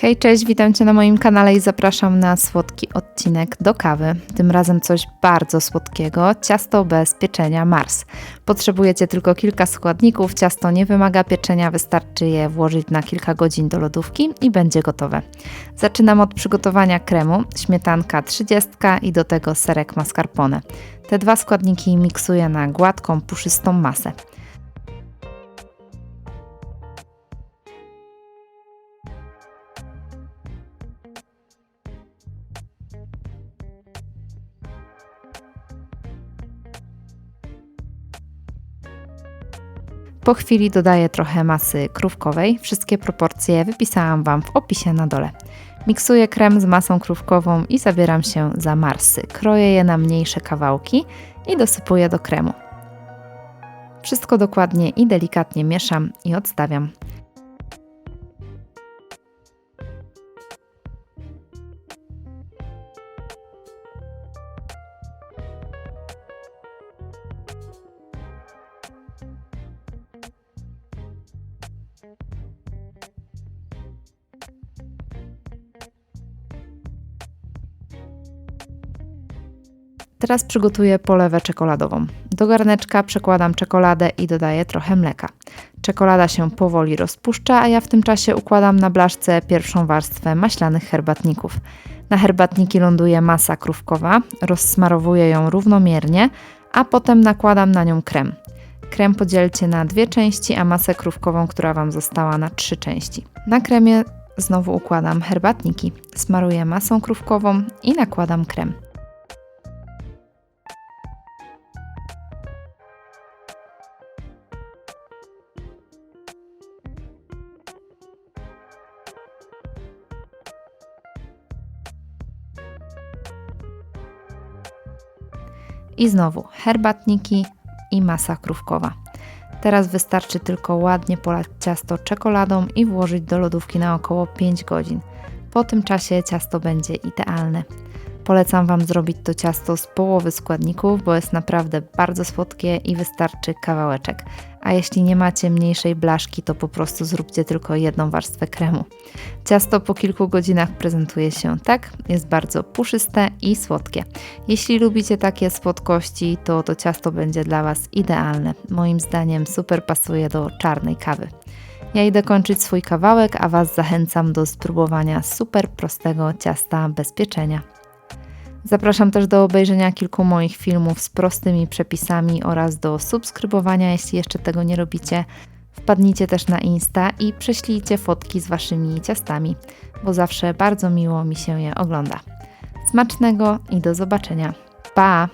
Hej, cześć, witam Cię na moim kanale i zapraszam na słodki odcinek do kawy. Tym razem coś bardzo słodkiego, ciasto bez pieczenia Mars. Potrzebujecie tylko kilka składników, ciasto nie wymaga pieczenia, wystarczy je włożyć na kilka godzin do lodówki i będzie gotowe. Zaczynam od przygotowania kremu, śmietanka 30 i do tego serek mascarpone. Te dwa składniki miksuję na gładką, puszystą masę. Po chwili dodaję trochę masy krówkowej. Wszystkie proporcje wypisałam Wam w opisie na dole. Miksuję krem z masą krówkową i zabieram się za marsy. Kroję je na mniejsze kawałki i dosypuję do kremu. Wszystko dokładnie i delikatnie mieszam i odstawiam. Teraz przygotuję polewę czekoladową. Do garneczka przekładam czekoladę i dodaję trochę mleka. Czekolada się powoli rozpuszcza, a ja w tym czasie układam na blaszce pierwszą warstwę maślanych herbatników. Na herbatniki ląduje masa krówkowa, rozsmarowuję ją równomiernie, a potem nakładam na nią krem. Krem podzielcie na dwie części, a masę krówkową, która Wam została, na trzy części. Na kremie znowu układam herbatniki. Smaruję masą krówkową i nakładam krem. I znowu herbatniki i masa krówkowa. Teraz wystarczy tylko ładnie polać ciasto czekoladą i włożyć do lodówki na około 5 godzin. Po tym czasie ciasto będzie idealne. Polecam Wam zrobić to ciasto z połowy składników, bo jest naprawdę bardzo słodkie i wystarczy kawałeczek. A jeśli nie macie mniejszej blaszki, to po prostu zróbcie tylko jedną warstwę kremu. Ciasto po kilku godzinach prezentuje się tak, jest bardzo puszyste i słodkie. Jeśli lubicie takie słodkości, to to ciasto będzie dla Was idealne. Moim zdaniem super pasuje do czarnej kawy. Ja idę kończyć swój kawałek, a Was zachęcam do spróbowania super prostego ciasta bez pieczenia. Zapraszam też do obejrzenia kilku moich filmów z prostymi przepisami oraz do subskrybowania, jeśli jeszcze tego nie robicie. Wpadnijcie też na Insta i prześlijcie fotki z Waszymi ciastami, bo zawsze bardzo miło mi się je ogląda. Smacznego i do zobaczenia. Pa!